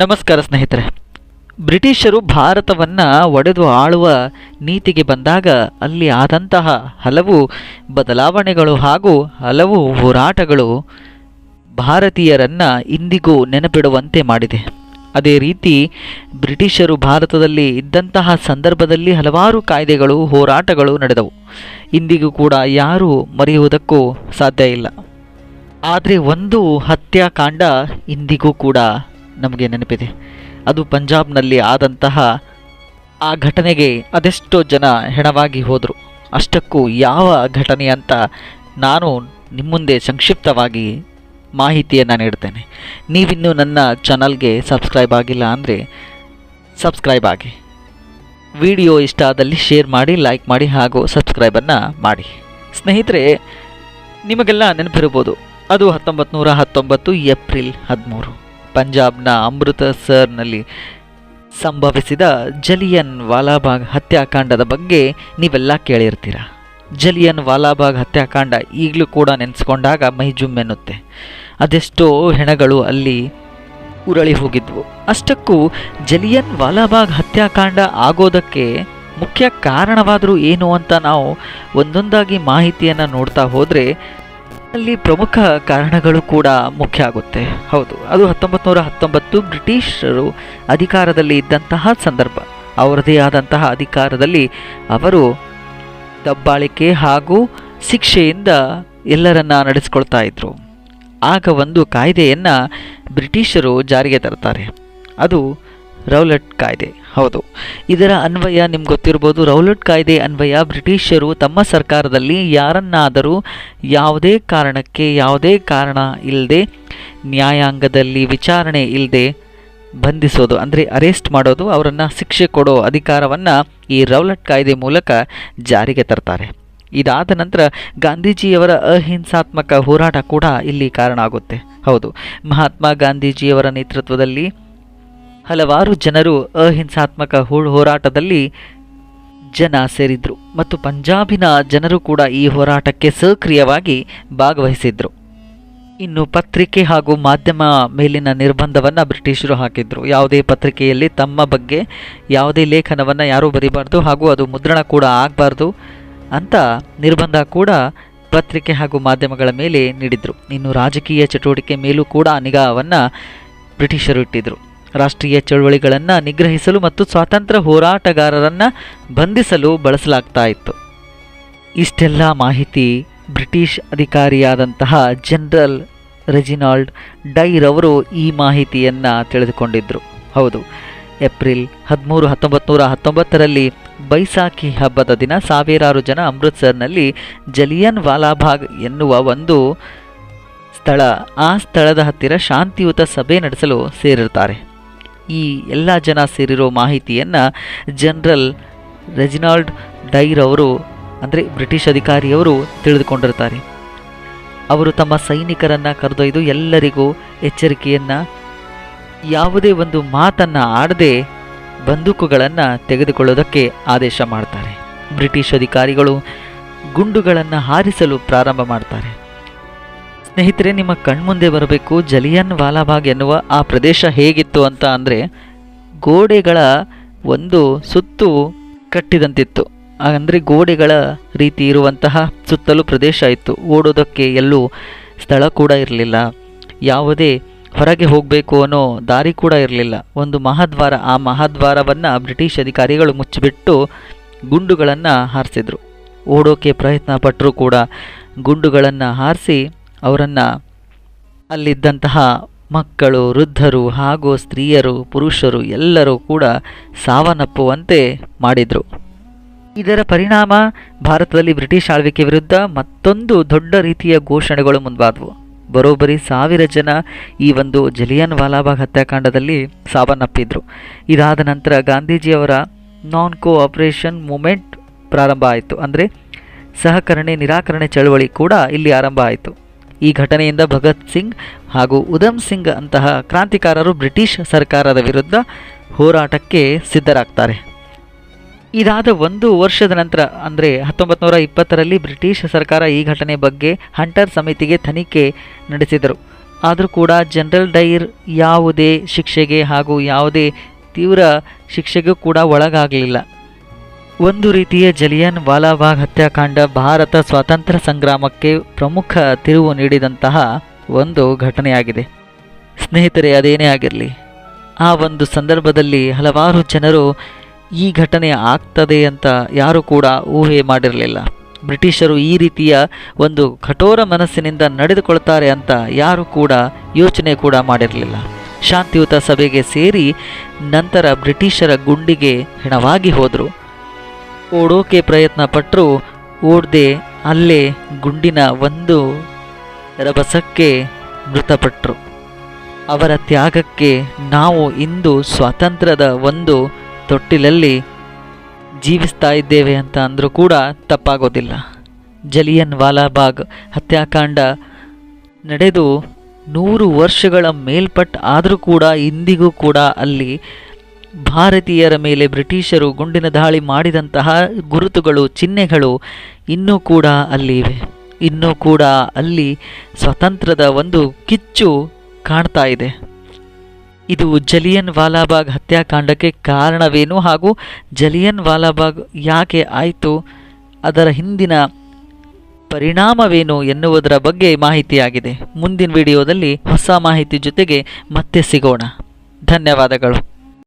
ನಮಸ್ಕಾರ ಸ್ನೇಹಿತರೆ. ಬ್ರಿಟಿಷರು ಭಾರತವನ್ನು ಒಡೆದು ಆಳುವ ನೀತಿಗೆ ಬಂದಾಗ ಅಲ್ಲಿ ಆದಂತಹ ಹಲವು ಬದಲಾವಣೆಗಳು ಹಾಗೂ ಹಲವು ಹೋರಾಟಗಳು ಭಾರತೀಯರನ್ನು ಇಂದಿಗೂ ನೆನಪಿಡುವಂತೆ ಮಾಡಿದೆ. ಅದೇ ರೀತಿ ಬ್ರಿಟಿಷರು ಭಾರತದಲ್ಲಿ ಇದ್ದಂತಹ ಸಂದರ್ಭದಲ್ಲಿ ಹಲವಾರು ಕಾಯ್ದೆಗಳು, ಹೋರಾಟಗಳು ನಡೆದವು. ಇಂದಿಗೂ ಕೂಡ ಯಾರೂ ಮರೆಯುವುದಕ್ಕೂ ಸಾಧ್ಯ ಇಲ್ಲ. ಆದರೆ ಒಂದು ಹತ್ಯಾಕಾಂಡ ಇಂದಿಗೂ ಕೂಡ ನಮಗೆ ನೆನಪಿದೆ. ಅದು ಪಂಜಾಬ್ನಲ್ಲಿ ಆದಂತಹ ಆ ಘಟನೆಗೆ ಅದೆಷ್ಟೋ ಜನ ಹೆಣವಾಗಿ ಹೋದರು. ಅಷ್ಟಕ್ಕೂ ಯಾವ ಘಟನೆ ಅಂತ ನಾನು ನಿಮ್ಮ ಮುಂದೆ ಸಂಕ್ಷಿಪ್ತವಾಗಿ ಮಾಹಿತಿಯನ್ನು ನೀಡ್ತೇನೆ. ನೀವಿನ್ನೂ ನನ್ನ ಚಾನಲ್ಗೆ ಸಬ್ಸ್ಕ್ರೈಬ್ ಆಗಿಲ್ಲ ಅಂದರೆ ಸಬ್ಸ್ಕ್ರೈಬ್ ಆಗಿ. ವಿಡಿಯೋ ಇಷ್ಟ ಆದಲ್ಲಿ ಶೇರ್ ಮಾಡಿ, ಲೈಕ್ ಮಾಡಿ ಹಾಗೂ ಸಬ್ಸ್ಕ್ರೈಬನ್ನು ಮಾಡಿ. ಸ್ನೇಹಿತರೆ, ನಿಮಗೆಲ್ಲ ನೆನಪಿರ್ಬೋದು ಅದು ಹತ್ತೊಂಬತ್ತು ನೂರ ಹತ್ತೊಂಬತ್ತು ಏಪ್ರಿಲ್ ಹದಿಮೂರು. ಪಂಜಾಬ್ನ ಅಮೃತಸರ್ನಲ್ಲಿ ಸಂಭವಿಸಿದ ಜಲಿಯನ್ ವಾಲಾಬಾಗ್ ಹತ್ಯಾಕಾಂಡದ ಬಗ್ಗೆ ನೀವೆಲ್ಲ ಕೇಳಿರ್ತೀರ? ಜಲಿಯನ್ ವಾಲಾಬಾಗ್ ಹತ್ಯಾಕಾಂಡ ಈಗಲೂ ಕೂಡ ನೆನೆಸ್ಕೊಂಡಾಗ ಮೈ ಜುಮ್ ಎನ್ನುತ್ತೆ. ಅದೆಷ್ಟೋ ಹೆಣಗಳು ಅಲ್ಲಿ ಉರಳಿ ಹೋಗಿದ್ವು. ಅಷ್ಟಕ್ಕೂ ಜಲಿಯನ್ ವಾಲಾಬಾಗ್ ಹತ್ಯಾಕಾಂಡ ಆಗೋದಕ್ಕೆ ಮುಖ್ಯ ಕಾರಣವಾದರೂ ಏನು ಅಂತ ನಾವು ಒಂದೊಂದಾಗಿ ಮಾಹಿತಿಯನ್ನು ನೋಡ್ತಾ ಹೋದರೆ ಅಲ್ಲಿ ಪ್ರಮುಖ ಕಾರಣಗಳು ಕೂಡ ಮುಖ್ಯ ಆಗುತ್ತೆ. ಹೌದು, ಅದು ಹತ್ತೊಂಬತ್ತು ನೂರ ಹತ್ತೊಂಬತ್ತು ಬ್ರಿಟಿಷರು ಅಧಿಕಾರದಲ್ಲಿ ಇದ್ದಂತಹ ಸಂದರ್ಭ. ಅವರದೇ ಆದಂತಹ ಅಧಿಕಾರದಲ್ಲಿ ಅವರು ದಬ್ಬಾಳಿಕೆ ಹಾಗೂ ಶಿಕ್ಷೆಯಿಂದ ಎಲ್ಲರನ್ನ ನಡೆಸ್ಕೊಳ್ತಾ ಇದ್ರು. ಆಗ ಒಂದು ಕಾಯ್ದೆಯನ್ನು ಬ್ರಿಟಿಷರು ಜಾರಿಗೆ ತರ್ತಾರೆ. ಅದು ರೌಲಟ್ ಕಾಯ್ದೆ. ಹೌದು. ಇದರ ಅನ್ವಯ ನಿಮ್ಗೆ ಗೊತ್ತಿರ್ಬೋದು. ರೌಲಟ್ ಕಾಯ್ದೆ ಅನ್ವಯ ಬ್ರಿಟಿಷರು ತಮ್ಮ ಸರ್ಕಾರದಲ್ಲಿ ಯಾರನ್ನಾದರೂ ಯಾವುದೇ ಕಾರಣಕ್ಕೆ ಯಾವುದೇ ಕಾರಣ ಇಲ್ಲದೆ ನ್ಯಾಯಾಂಗದಲ್ಲಿ ವಿಚಾರಣೆ ಇಲ್ಲದೆ ಬಂಧಿಸೋದು, ಅಂದರೆ ಅರೆಸ್ಟ್ ಮಾಡೋದು ಅವರನ್ನು ಶಿಕ್ಷೆ ಕೊಡೋ ಅಧಿಕಾರವನ್ನು ಈ ರೌಲಟ್ ಕಾಯ್ದೆ ಮೂಲಕ ಜಾರಿಗೆ ತರ್ತಾರೆ. ಇದಾದ ನಂತರ ಗಾಂಧೀಜಿಯವರ ಅಹಿಂಸಾತ್ಮಕ ಹೋರಾಟ ಕೂಡ ಇಲ್ಲಿ ಕಾರಣ ಆಗುತ್ತೆ. ಹೌದು. ಮಹಾತ್ಮ ಗಾಂಧೀಜಿಯವರ ನೇತೃತ್ವದಲ್ಲಿ ಹಲವಾರು ಜನರು ಅಹಿಂಸಾತ್ಮಕ ಹೋರಾಟದಲ್ಲಿ ಜನ ಸೇರಿದ್ರು ಮತ್ತು ಪಂಜಾಬಿನ ಜನರು ಕೂಡ ಈ ಹೋರಾಟಕ್ಕೆ ಸಕ್ರಿಯವಾಗಿ ಭಾಗವಹಿಸಿದ್ರು. ಇನ್ನು ಪತ್ರಿಕೆ ಹಾಗೂ ಮಾಧ್ಯಮ ಮೇಲಿನ ನಿರ್ಬಂಧವನ್ನು ಬ್ರಿಟಿಷರು ಹಾಕಿದ್ರು. ಯಾವುದೇ ಪತ್ರಿಕೆಯಲ್ಲಿ ತಮ್ಮ ಬಗ್ಗೆ ಯಾವುದೇ ಲೇಖನವನ್ನು ಯಾರೂ ಬರೀಬಾರ್ದು ಹಾಗೂ ಅದು ಮುದ್ರಣ ಕೂಡ ಆಗಬಾರ್ದು ಅಂತ ನಿರ್ಬಂಧ ಕೂಡ ಪತ್ರಿಕೆ ಹಾಗೂ ಮಾಧ್ಯಮಗಳ ಮೇಲೆ ನೀಡಿದರು. ಇನ್ನು ರಾಜಕೀಯ ಚಟುವಟಿಕೆ ಮೇಲೂ ಕೂಡ ನಿಗಾವನ್ನು ಬ್ರಿಟಿಷರು ಇಟ್ಟಿದ್ರು. ರಾಷ್ಟ್ರೀಯ ಚಳವಳಿಗಳನ್ನು ನಿಗ್ರಹಿಸಲು ಮತ್ತು ಸ್ವಾತಂತ್ರ್ಯ ಹೋರಾಟಗಾರರನ್ನು ಬಂಧಿಸಲು ಬಳಸಲಾಗ್ತಾ ಇತ್ತು. ಇಷ್ಟೆಲ್ಲ ಮಾಹಿತಿ ಬ್ರಿಟಿಷ್ ಅಧಿಕಾರಿಯಾದಂತಹ ಜನರಲ್ ರೆಜಿನಾಲ್ಡ್ ಡೈರ್ ಅವರು ಈ ಮಾಹಿತಿಯನ್ನು ತಿಳಿದುಕೊಂಡಿದ್ದರು ಹೌದು, ಏಪ್ರಿಲ್ ಹದಿಮೂರು ಹತ್ತೊಂಬತ್ತು ನೂರ ಹತ್ತೊಂಬತ್ತರಲ್ಲಿ ಬೈಸಾಖಿ ಹಬ್ಬದ ದಿನ ಸಾವಿರಾರು ಜನ ಅಮೃತ್ಸರ್ನಲ್ಲಿ ಜಲಿಯನ್ ವಾಲಾಭಾಗ್ ಎನ್ನುವ ಒಂದು ಸ್ಥಳ, ಆ ಸ್ಥಳದ ಹತ್ತಿರ ಶಾಂತಿಯುತ ಸಭೆ ನಡೆಸಲು ಸೇರಿರ್ತಾರೆ ಈ ಎಲ್ಲ ಜನ ಸೇರಿರೋ ಮಾಹಿತಿಯನ್ನು ಜನರಲ್ ರೆಜಿನಾಲ್ಡ್ ಡೈರ್ ಅವರು, ಅಂದರೆ ಬ್ರಿಟಿಷ್ ಅಧಿಕಾರಿಯವರು ತಿಳಿದುಕೊಂಡಿರ್ತಾರೆ. ಅವರು ತಮ್ಮ ಸೈನಿಕರನ್ನು ಕರೆದೊಯ್ದು ಎಲ್ಲರಿಗೂ ಎಚ್ಚರಿಕೆಯನ್ನು, ಯಾವುದೇ ಒಂದು ಮಾತನ್ನು ಆಡದೆ ಬಂದೂಕುಗಳನ್ನು ತೆಗೆದುಕೊಳ್ಳೋದಕ್ಕೆ ಆದೇಶ ಮಾಡ್ತಾರೆ. ಬ್ರಿಟಿಷ್ ಅಧಿಕಾರಿಗಳು ಗುಂಡುಗಳನ್ನು ಹಾರಿಸಲು ಪ್ರಾರಂಭ ಮಾಡ್ತಾರೆ. ಸ್ನೇಹಿತರೆ, ನಿಮ್ಮ ಕಣ್ಮುಂದೆ ಬರಬೇಕು. ಜಲಿಯನ್ ವಾಲಾಬಾಗ್ ಎನ್ನುವ ಆ ಪ್ರದೇಶ ಹೇಗಿತ್ತು ಅಂತ ಅಂದರೆ, ಗೋಡೆಗಳ ಒಂದು ಸುತ್ತು ಕಟ್ಟಿದಂತಿತ್ತು. ಅಂದರೆ ಗೋಡೆಗಳ ರೀತಿ ಇರುವಂತಹ ಸುತ್ತಲೂ ಪ್ರದೇಶ ಇತ್ತು. ಓಡೋದಕ್ಕೆ ಎಲ್ಲೂ ಸ್ಥಳ ಕೂಡ ಇರಲಿಲ್ಲ. ಯಾವುದೇ ಹೊರಗೆ ಹೋಗಬೇಕು ಅನ್ನೋ ದಾರಿ ಕೂಡ ಇರಲಿಲ್ಲ. ಒಂದು ಮಹಾದ್ವಾರ, ಆ ಮಹಾದ್ವಾರವನ್ನು ಬ್ರಿಟಿಷ್ ಅಧಿಕಾರಿಗಳು ಮುಚ್ಚಿಬಿಟ್ಟು ಗುಂಡುಗಳನ್ನು ಹಾರಿಸಿದರು. ಓಡೋಕೆ ಪ್ರಯತ್ನ ಪಟ್ಟರೂ ಕೂಡ ಗುಂಡುಗಳನ್ನು ಹಾರಿಸಿ ಅವರನ್ನು ಅಲ್ಲಿದ್ದಂತಹ ಮಕ್ಕಳು, ವೃದ್ಧರು ಹಾಗೂ ಸ್ತ್ರೀಯರು, ಪುರುಷರು ಎಲ್ಲರೂ ಕೂಡ ಸಾವನ್ನಪ್ಪುವಂತೆ ಮಾಡಿದರು. ಇದರ ಪರಿಣಾಮ ಭಾರತದಲ್ಲಿ ಬ್ರಿಟಿಷ್ ಆಳ್ವಿಕೆ ವಿರುದ್ಧ ಮತ್ತೊಂದು ದೊಡ್ಡ ರೀತಿಯ ಘೋಷಣೆಗಳು ಮುಂದಾದವು ಬರೋಬ್ಬರಿ ಸಾವಿರ ಜನ ಈ ಒಂದು ಜಲಿಯನ್ ವಾಲಾಬಾಗ್ ಹತ್ಯಾಕಾಂಡದಲ್ಲಿ ಸಾವನ್ನಪ್ಪಿದ್ರು. ಇದಾದ ನಂತರ ಗಾಂಧೀಜಿಯವರ ನಾನ್ ಕೋಆಪರೇಷನ್ ಮೂಮೆಂಟ್ ಪ್ರಾರಂಭ ಆಯಿತು. ಅಂದರೆ ಸಹಕರಣೆ, ನಿರಾಕರಣೆ ಚಳವಳಿ ಕೂಡ ಇಲ್ಲಿ ಆರಂಭ ಆಯಿತು. ಈ ಘಟನೆಯಿಂದ ಭಗತ್ ಸಿಂಗ್ ಹಾಗೂ ಉಧಮ್ ಸಿಂಗ್ ಅಂತಹ ಕ್ರಾಂತಿಕಾರರು ಬ್ರಿಟಿಷ್ ಸರ್ಕಾರದ ವಿರುದ್ಧ ಹೋರಾಟಕ್ಕೆ ಸಿದ್ಧರಾಗ್ತಾರೆ. ಇದಾದ ಒಂದು ವರ್ಷದ ನಂತರ, ಅಂದರೆ ಹತ್ತೊಂಬತ್ತು ನೂರ ಇಪ್ಪತ್ತರಲ್ಲಿ ಬ್ರಿಟಿಷ್ ಸರ್ಕಾರ ಈ ಘಟನೆ ಬಗ್ಗೆ ಹಂಟರ್ ಸಮಿತಿಗೆ ತನಿಖೆ ನಡೆಸಿದರು. ಆದರೂ ಕೂಡ ಜನರಲ್ ಡೈರ್ ಯಾವುದೇ ಶಿಕ್ಷೆಗೆ ಹಾಗೂ ಯಾವುದೇ ತೀವ್ರ ಶಿಕ್ಷೆಗೂ ಕೂಡ ಒಳಗಾಗಲಿಲ್ಲ. ಒಂದು ರೀತಿಯ ಜಲಿಯನ್ ವಾಲಾಬಾಗ್ ಹತ್ಯಾಕಾಂಡ ಭಾರತ ಸ್ವಾತಂತ್ರ್ಯ ಸಂಗ್ರಾಮಕ್ಕೆ ಪ್ರಮುಖ ತಿರುವು ನೀಡಿದಂತಹ ಒಂದು ಘಟನೆಯಾಗಿದೆ. ಸ್ನೇಹಿತರೆ, ಅದೇನೇ ಆಗಿರಲಿ, ಆ ಒಂದು ಸಂದರ್ಭದಲ್ಲಿ ಹಲವಾರು ಜನರು ಈ ಘಟನೆ ಆಗ್ತದೆ ಅಂತ ಯಾರೂ ಕೂಡ ಊಹೆ ಮಾಡಿರಲಿಲ್ಲ. ಬ್ರಿಟಿಷರು ಈ ರೀತಿಯ ಒಂದು ಕಠೋರ ಮನಸ್ಸಿನಿಂದ ನಡೆದುಕೊಳ್ತಾರೆ ಅಂತ ಯಾರೂ ಕೂಡ ಯೋಚನೆ ಕೂಡ ಮಾಡಿರಲಿಲ್ಲ. ಶಾಂತಿಯುತ ಸಭೆಗೆ ಸೇರಿ ನಂತರ ಬ್ರಿಟಿಷರ ಗುಂಡಿಗೆ ಹೆಣವಾಗಿ ಹೋದರು. ಓಡೋಕೆ ಪ್ರಯತ್ನ ಪಟ್ಟರು ಓಡದೆ ಅಲ್ಲೇ ಗುಂಡಿನ ಒಂದು ರಭಸಕ್ಕೆ ಮೃತಪಟ್ಟರು ಅವರ ತ್ಯಾಗಕ್ಕೆ ನಾವು ಇಂದು ಸ್ವಾತಂತ್ರ್ಯದ ಒಂದು ತೊಟ್ಟಿಲಲ್ಲಿ ಜೀವಿಸ್ತಾ ಇದ್ದೇವೆ ಅಂತ ಅಂದರೂ ಕೂಡ ತಪ್ಪಾಗೋದಿಲ್ಲ. ಜಲಿಯನ್ ವಾಲಾಬಾಗ್ ಹತ್ಯಾಕಾಂಡ ನಡೆದು ನೂರು ವರ್ಷಗಳ ಮೇಲ್ಪಟ್ಟು ಆದರೂ ಕೂಡ ಇಂದಿಗೂ ಕೂಡ ಅಲ್ಲಿ ಭಾರತೀಯರ ಮೇಲೆ ಬ್ರಿಟಿಷರು ಗುಂಡಿನ ದಾಳಿ ಮಾಡಿದಂತಹ ಗುರುತುಗಳು, ಚಿಹ್ನೆಗಳು ಇನ್ನೂ ಕೂಡ ಅಲ್ಲಿ ಇವೆ. ಇನ್ನೂ ಕೂಡ ಅಲ್ಲಿ ಸ್ವತಂತ್ರದ ಒಂದು ಕಿಚ್ಚು ಕಾಣ್ತಾ ಇದೆ. ಇದು ಜಲಿಯನ್ ವಾಲಾಬಾಗ್ ಹತ್ಯಾಕಾಂಡಕ್ಕೆ ಕಾರಣವೇನು ಹಾಗೂ ಜಲಿಯನ್ ವಾಲಾಬಾಗ್ ಯಾಕೆ ಆಯಿತು, ಅದರ ಹಿಂದಿನ ಪರಿಣಾಮವೇನು ಎನ್ನುವುದರ ಬಗ್ಗೆ ಮಾಹಿತಿಯಾಗಿದೆ. ಮುಂದಿನ ವಿಡಿಯೋದಲ್ಲಿ ಹೊಸ ಮಾಹಿತಿ ಜೊತೆಗೆ ಮತ್ತೆ ಸಿಗೋಣ. ಧನ್ಯವಾದಗಳು.